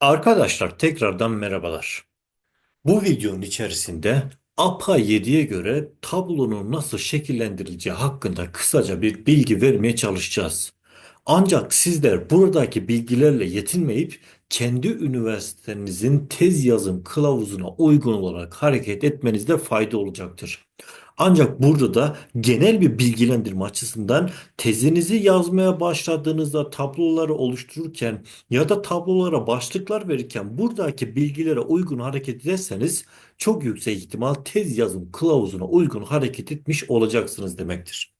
Arkadaşlar tekrardan merhabalar. Bu videonun içerisinde APA 7'ye göre tablonun nasıl şekillendirileceği hakkında kısaca bir bilgi vermeye çalışacağız. Ancak sizler buradaki bilgilerle yetinmeyip kendi üniversitenizin tez yazım kılavuzuna uygun olarak hareket etmenizde fayda olacaktır. Ancak burada da genel bir bilgilendirme açısından tezinizi yazmaya başladığınızda tabloları oluştururken ya da tablolara başlıklar verirken buradaki bilgilere uygun hareket ederseniz çok yüksek ihtimal tez yazım kılavuzuna uygun hareket etmiş olacaksınız demektir.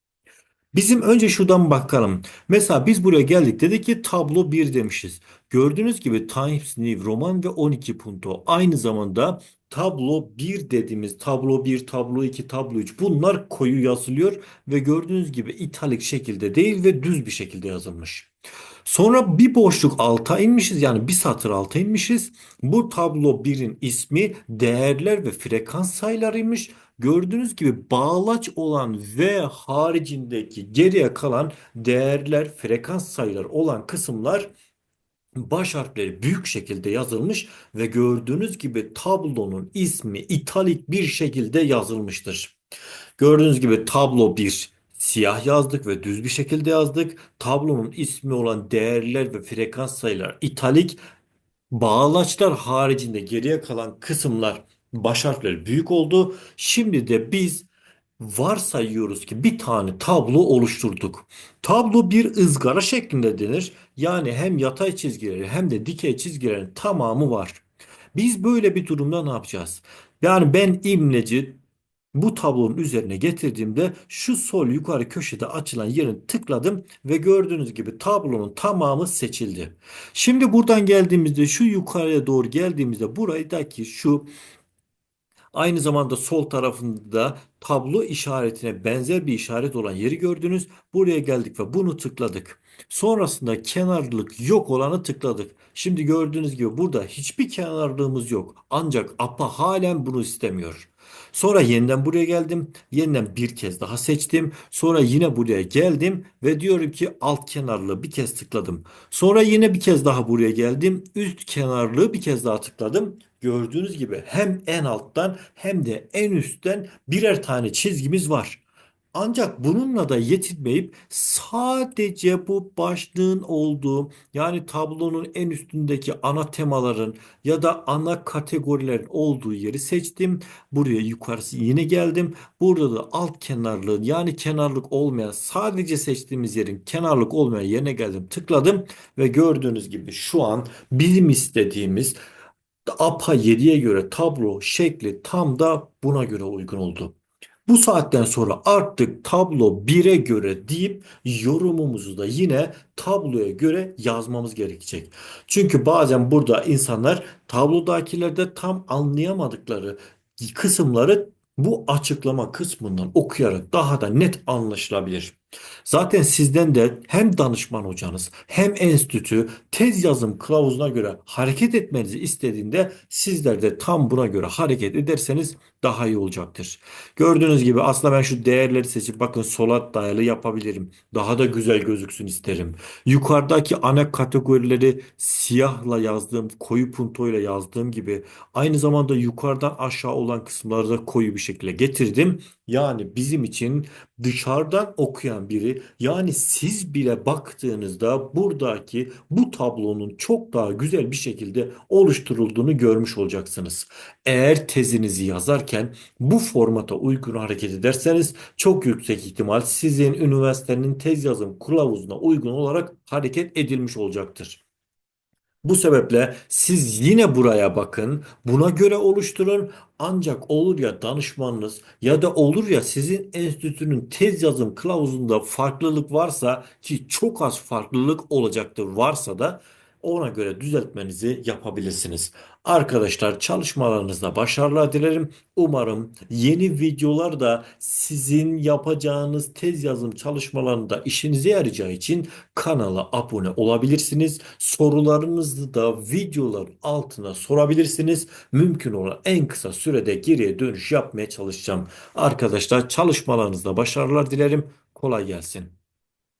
Bizim önce şuradan bakalım. Mesela biz buraya geldik dedik ki tablo bir demişiz. Gördüğünüz gibi Times New Roman ve 12 Punto aynı zamanda tablo bir dediğimiz tablo bir, tablo 2, tablo 3 bunlar koyu yazılıyor ve gördüğünüz gibi italik şekilde değil ve düz bir şekilde yazılmış. Sonra bir boşluk alta inmişiz yani bir satır alta inmişiz. Bu tablo birin ismi değerler ve frekans sayılarıymış. Gördüğünüz gibi bağlaç olan V haricindeki geriye kalan değerler, frekans sayıları olan kısımlar baş harfleri büyük şekilde yazılmış ve gördüğünüz gibi tablonun ismi italik bir şekilde yazılmıştır. Gördüğünüz gibi tablo bir siyah yazdık ve düz bir şekilde yazdık. Tablonun ismi olan değerler ve frekans sayılar italik. Bağlaçlar haricinde geriye kalan kısımlar baş harfleri büyük oldu. Şimdi de biz varsayıyoruz ki bir tane tablo oluşturduk. Tablo bir ızgara şeklinde denir. Yani hem yatay çizgileri hem de dikey çizgilerin tamamı var. Biz böyle bir durumda ne yapacağız? Yani ben imleci bu tablonun üzerine getirdiğimde şu sol yukarı köşede açılan yerini tıkladım ve gördüğünüz gibi tablonun tamamı seçildi. Şimdi buradan geldiğimizde şu yukarıya doğru geldiğimizde buradaki şu Aynı zamanda sol tarafında tablo işaretine benzer bir işaret olan yeri gördünüz. Buraya geldik ve bunu tıkladık. Sonrasında kenarlık yok olanı tıkladık. Şimdi gördüğünüz gibi burada hiçbir kenarlığımız yok. Ancak APA halen bunu istemiyor. Sonra yeniden buraya geldim. Yeniden bir kez daha seçtim. Sonra yine buraya geldim ve diyorum ki alt kenarlığı bir kez tıkladım. Sonra yine bir kez daha buraya geldim. Üst kenarlığı bir kez daha tıkladım. Gördüğünüz gibi hem en alttan hem de en üstten birer tane çizgimiz var. Ancak bununla da yetinmeyip sadece bu başlığın olduğu yani tablonun en üstündeki ana temaların ya da ana kategorilerin olduğu yeri seçtim. Buraya yukarısı yine geldim. Burada da alt kenarlığın yani kenarlık olmayan sadece seçtiğimiz yerin kenarlık olmayan yerine geldim. Tıkladım ve gördüğünüz gibi şu an bizim istediğimiz APA 7'ye göre tablo şekli tam da buna göre uygun oldu. Bu saatten sonra artık tablo 1'e göre deyip yorumumuzu da yine tabloya göre yazmamız gerekecek. Çünkü bazen burada insanlar tablodakilerde tam anlayamadıkları kısımları bu açıklama kısmından okuyarak daha da net anlaşılabilir. Zaten sizden de hem danışman hocanız hem enstitü tez yazım kılavuzuna göre hareket etmenizi istediğinde sizler de tam buna göre hareket ederseniz daha iyi olacaktır. Gördüğünüz gibi aslında ben şu değerleri seçip bakın solat dayalı yapabilirim. Daha da güzel gözüksün isterim. Yukarıdaki ana kategorileri siyahla yazdığım, koyu puntoyla yazdığım gibi aynı zamanda yukarıdan aşağı olan kısımları da koyu bir şekilde getirdim. Yani bizim için dışarıdan okuyan biri yani siz bile baktığınızda buradaki bu tablonun çok daha güzel bir şekilde oluşturulduğunu görmüş olacaksınız. Eğer tezinizi yazarken bu formata uygun hareket ederseniz çok yüksek ihtimal sizin üniversitenin tez yazım kılavuzuna uygun olarak hareket edilmiş olacaktır. Bu sebeple siz yine buraya bakın, buna göre oluşturun. Ancak olur ya danışmanınız ya da olur ya sizin enstitünün tez yazım kılavuzunda farklılık varsa ki çok az farklılık olacaktır varsa da ona göre düzeltmenizi yapabilirsiniz. Arkadaşlar çalışmalarınızda başarılar dilerim. Umarım yeni videolar da sizin yapacağınız tez yazım çalışmalarında işinize yarayacağı için kanala abone olabilirsiniz. Sorularınızı da videoların altına sorabilirsiniz. Mümkün olan en kısa sürede geriye dönüş yapmaya çalışacağım. Arkadaşlar çalışmalarınızda başarılar dilerim. Kolay gelsin.